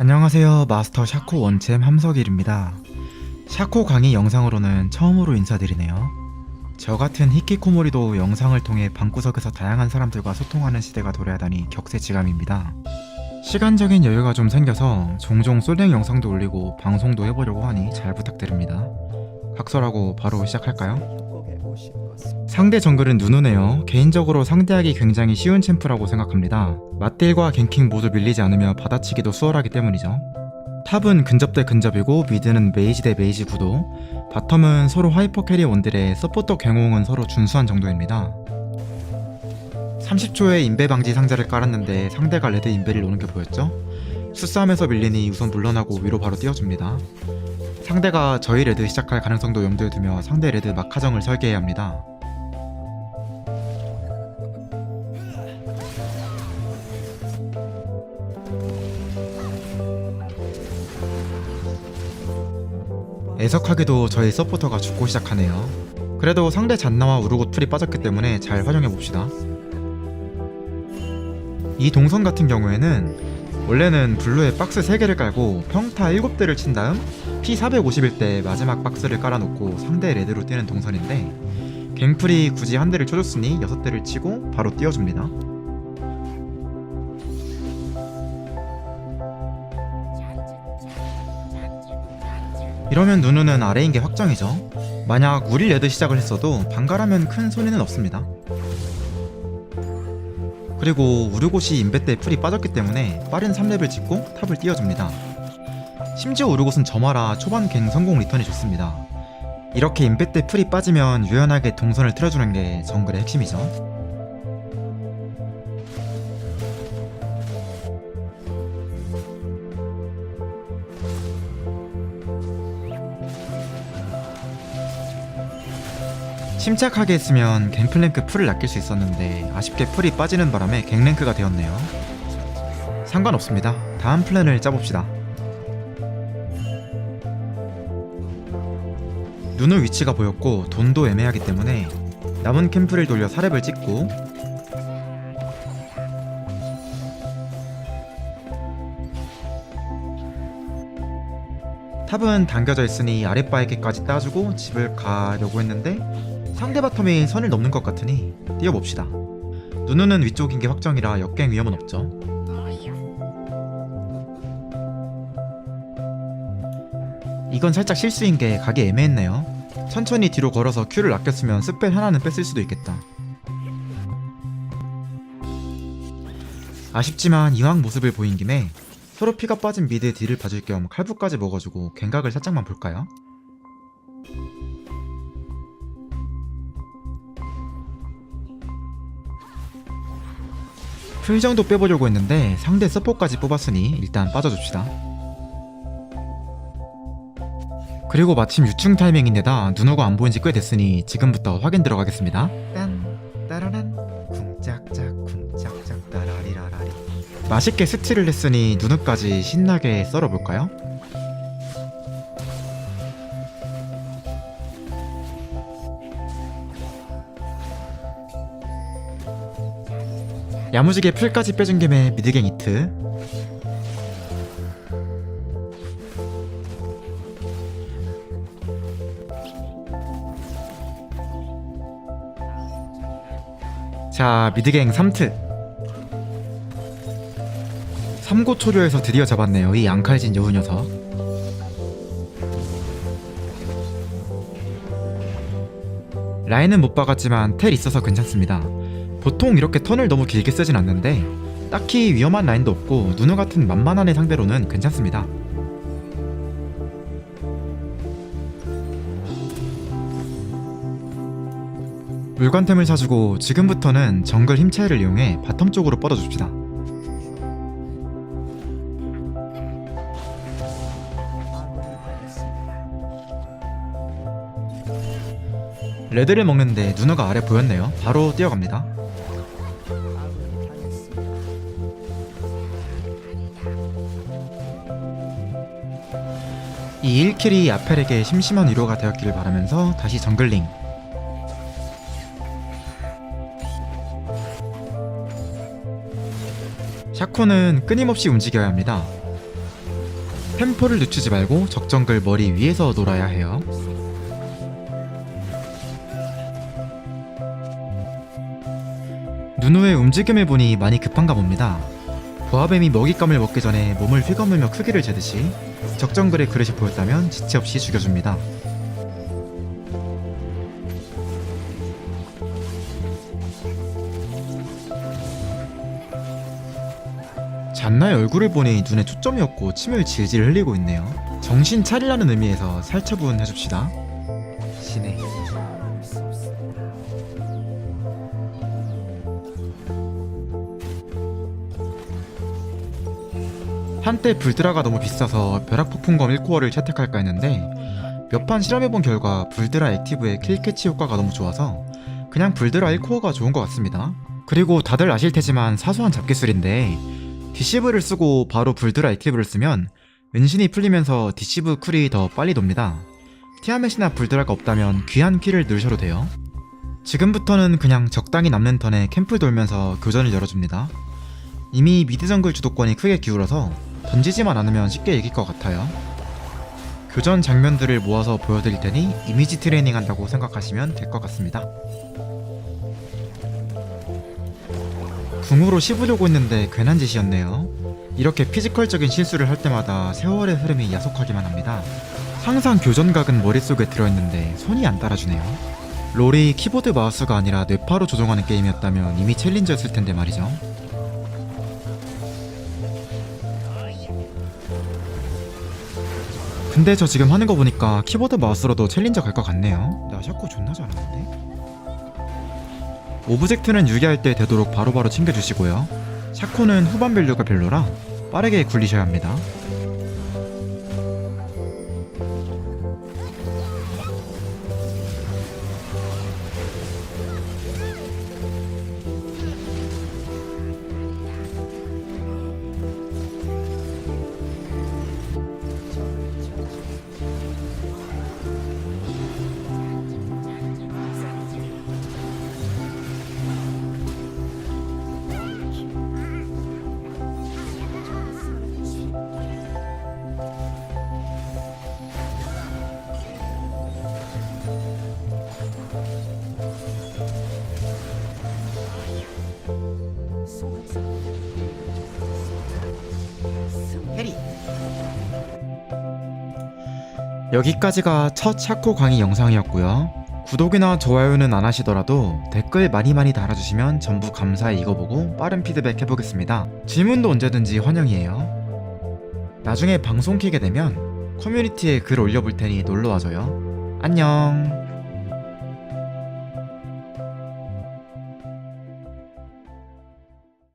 안녕하세요. 마스터 샤코 원챔 함석일입니다. 샤코 강의 영상으로는 처음으로 인사드리네요. 저 같은 히키코모리도 영상을 통해 방구석에서 다양한 사람들과 소통하는 시대가 도래하다니 격세지감입니다. 시간적인 여유가 좀 생겨서 종종 솔랭 영상도 올리고 방송도 해보려고 하니 잘 부탁드립니다. 각설하고 바로 시작할까요? 상대 정글은 누누네요. 개인적으로 상대하기 굉장히 쉬운 챔프라고 생각합니다. 맞딜과 갱킹 모두 밀리지 않으며 받아치기도 수월하기 때문이죠. 탑은 근접 대 근접이고 미드는 메이지 대 메이지 구도, 바텀은 서로 하이퍼 캐리 원딜에 서포터 갱홍은 서로 준수한 정도입니다. 30초에 인베 방지 상자를 깔았는데 상대가 레드 인베를 노는 게 보였죠? 수싸움에서 밀리니 우선 물러나고 위로 바로 띄워줍니다. 상대가 저희 레드 시작할 가능성도 염두에 두며 상대 레드 막하정을 설계해야 합니다. 애석하게도 저희 서포터가 죽고 시작하네요. 그래도 상대 잔나와 우르고 풀이 빠졌기 때문에 잘 활용해봅시다. 이 동선 같은 경우에는 원래는 블루에 박스 3개를 깔고 평타 7대를 친 다음 P451 때 마지막 박스를 깔아놓고 상대 레드로 뛰는 동선인데 갱플이 굳이 한 대를 쳐줬으니 6대를 치고 바로 띄워줍니다. 이러면 누누는 아래인 게 확정이죠. 만약 우리 레드 시작을 했어도 반갈하면 큰 손해는 없습니다. 그리고 우르곳이 인베 때 풀이 빠졌기 때문에 빠른 3렙을 찍고 탑을 띄워줍니다. 심지어 우르곳은 점화라 초반 갱 성공 리턴이 좋습니다. 이렇게 인베 때 풀이 빠지면 유연하게 동선을 틀어주는 게 정글의 핵심이죠. 침착하게 했으면 갱플랭크 풀을 낚일 수 있었는데 아쉽게 풀이 빠지는 바람에 갱랭크가 되었네요. 상관없습니다. 다음 플랜을 짜봅시다. 눈의 위치가 보였고 돈도 애매하기 때문에 남은 캠프를 돌려 사렙을 찍고 탑은 당겨져 있으니 아랫바에게까지 따주고 집을 가려고 했는데 상대 바텀이 선을 넘는 것 같으니 뛰어봅시다. 누누는 위쪽인 게 확정이라 역갱 위험은 없죠. 이건 살짝 실수인 게 가기 애매했네요. 천천히 뒤로 걸어서 큐를 아꼈으면 스펠 하나는 뺐을 수도 있겠다. 아쉽지만 이왕 모습을 보인 김에 서로 피가 빠진 미드 뒤를 봐줄 겸 칼부까지 먹어주고 갱각을 살짝만 볼까요? 풀 정도 빼보려고 했는데 상대 서포까지 뽑았으니 일단 빠져줍시다. 그리고 마침 유충 타이밍인데다 누누가 안 보인 지 꽤 됐으니 지금부터 확인 들어가겠습니다. 딴 따라란 쿵짝짝 쿵짝짝 따라리라라리 맛있게 스틸을 했으니 누누까지 신나게 썰어볼까요? 야무지게 풀까지 빼준 김에 미드갱 히트. 자 미드갱 3트. 3고 초료에서 드디어 잡았네요 이 앙칼진 여우 녀석. 라인은 못 박았지만 텔 있어서 괜찮습니다 보통 이렇게 턴을 너무 길게 쓰진 않는데 딱히 위험한 라인도 없고 누누 같은 만만한 애 상대로는 괜찮습니다. 물관템을 사주고 지금부터는 정글 힘차이를 이용해 바텀 쪽으로 뻗어줍시다. 레드를 먹는데 누누가 아래 보였네요. 바로 뛰어갑니다. 이 1킬이 아펠에게 심심한 위로가 되었기를 바라면서 다시 정글링 샤코는 끊임없이 움직여야 합니다 템포를 늦추지 말고 적정글 머리 위에서 놀아야 해요. 누누의 움직임을 보니 많이 급한가 봅니다. 보아뱀이 먹잇감을 먹기 전에 몸을 휘감으며 크기를 재듯이 적정글의 그릇이 보였다면 지체 없이 죽여줍니다. 잔나의 얼굴을 보니 눈에 초점이 없고 침을 질질 흘리고 있네요. 정신 차리라는 의미에서 살처분 해줍시다. 신의 한때 불드라가 너무 비싸서 벼락폭풍검 1코어를 채택할까 했는데 몇 판 실험해본 결과 불드라 액티브의 킬캐치 효과가 너무 좋아서 그냥 불드라 1코어가 좋은 것 같습니다. 그리고 다들 아실 테지만 사소한 잡기술인데 디시브를 쓰고 바로 불드라 액티브를 쓰면 은신이 풀리면서 디시브 쿨이 더 빨리 돕니다. 티아멧이나 불드라가 없다면 귀한 키를 누르셔도 돼요. 지금부터는 그냥 적당히 남는 턴에 캠프 돌면서 교전을 열어줍니다. 이미 미드 정글 주도권이 크게 기울어서 던지지만 않으면 쉽게 이길 것 같아요. 교전 장면들을 모아서 보여드릴 테니 이미지 트레이닝 한다고 생각하시면 될 것 같습니다. 궁으로 씹으려고 했는데 괜한 짓이었네요. 이렇게 피지컬적인 실수를 할 때마다 세월의 흐름이 야속하기만 합니다. 항상 교전각은 머릿속에 들어있는데 손이 안 따라주네요. 롤이 키보드 마우스가 아니라 뇌파로 조종하는 게임이었다면 이미 챌린저였을 텐데 말이죠. 근데 저 지금 하는 거 보니까 키보드 마우스로도 챌린저 갈 것 같네요. 나 샤코 존나 잘하는데? 오브젝트는 유기할 때 되도록 바로바로 챙겨주시고요. 샤코는 후반 밸류가 별로라 빠르게 굴리셔야 합니다. 해리 여기까지가 첫 샤코 강의 영상이었고요. 구독이나 좋아요는 안 하시더라도 댓글 많이 많이 달아주시면 전부 감사히 읽어보고 빠른 피드백 해보겠습니다. 질문도 언제든지 환영이에요. 나중에 방송 키게 되면 커뮤니티에 글 올려볼 테니 놀러와줘요. 안녕.